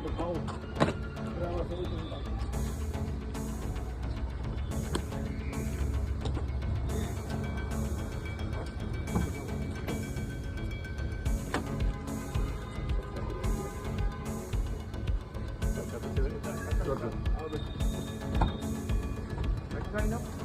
op de bal. Thank you.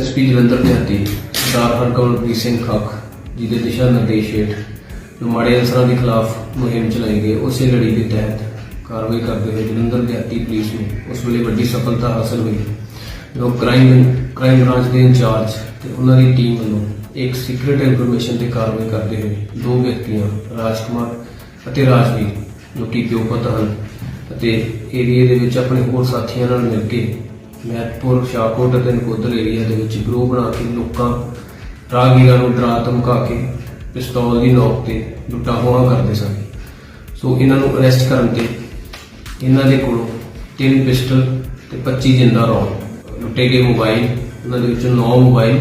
SP Jalandhar ਦਿਹਾਤੀ ਸਰਦਾਰ ਹਰਕਮਲਪ੍ਰੀਤ ਸਿੰਘ ਖੱਖ ਜੀ ਦੇ ਦਿਸ਼ਾ ਨਿਰਦੇਸ਼ ਹੇਠ ਮਾੜੇ ਅਨਸਰਾਂ ਦੇ ਖਿਲਾਫ ਮੁਹਿੰਮ ਚਲਾਈ ਗਈ, ਉਸੇ ਲੜੀ ਦੇ ਤਹਿਤ ਕਾਰਵਾਈ ਕਰਦੇ ਹੋਏ ਜਲੰਧਰ ਦਿਹਾਤੀ ਪੁਲਿਸ ਨੂੰ ਉਸ ਵੇਲੇ ਵੱਡੀ ਸਫਲਤਾ ਹਾਸਲ ਹੋਈ। ਜੋ ਕ੍ਰਾਈਮ ਕ੍ਰਾਈਮ ਬ੍ਰਾਂਚ ਦੇ ਇੰਚਾਰਜ ਤੇ ਉਹਨਾਂ ਦੀ ਟੀਮ ਵੱਲੋਂ ਇੱਕ ਸੀਕ੍ਰੀਟ ਇਨਫੋਰਮੇਸ਼ਨ ਤੇ ਕਾਰਵਾਈ ਕਰਦੇ ਹੋਏ ਦੋ ਵਿਅਕਤੀਆਂ, ਰਾਜਕੁਮਾਰ ਅਤੇ ਰਾਜਵੀਰ, ਜੋ ਕਿ ਪਿਓ ਹਨ ਅਤੇ ਏਰੀਏ ਦੇ ਵਿੱਚ ਆਪਣੇ ਹੋਰ ਸਾਥੀਆਂ ਨਾਲ ਮਿਲ ਕੇ ਮਹਿਤਪੁਰ, ਸ਼ਾਹਕੋਟ ਅਤੇ ਨਕੋਦਰ ਏਰੀਆ ਦੇ ਵਿੱਚ ਗਰੋਹ ਬਣਾ ਕੇ ਲੋਕਾਂ, ਰਾਹਗੀਰਾਂ ਨੂੰ ਡਰਾ ਧਮਕਾ ਕੇ ਪਿਸਤੌਲ ਦੀ ਨੋਕ ਤੇ ਲੁੱਟਾ ਹੋਣਾ ਕਰਦੇ ਸਨ। ਸੋ ਇਹਨਾਂ ਨੂੰ ਅਰੈਸਟ ਕਰਨ ਤੇ ਇਹਨਾਂ ਦੇ ਕੋਲੋਂ ਤਿੰਨ ਪਿਸਟਲ ਤੇ 25 ਜਿੰਦਾ ਰੌਂਡ ਲੁੱਟੇ ਗਏ ਮੋਬਾਈਲ ਉਹਨਾਂ ਦੇ ਵਿੱਚੋਂ 9 ਮੋਬਾਈਲ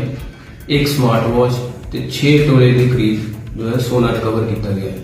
ਇੱਕ ਸਮਾਰਟ ਵਾਚ ਤੇ 6 ਤੋਲੇ ਦੇ ਕਰੀਬ ਜੋ ਹੈ ਸੋਨਾ ਰਿਕਵਰ ਕੀਤਾ ਗਿਆ ਹੈ।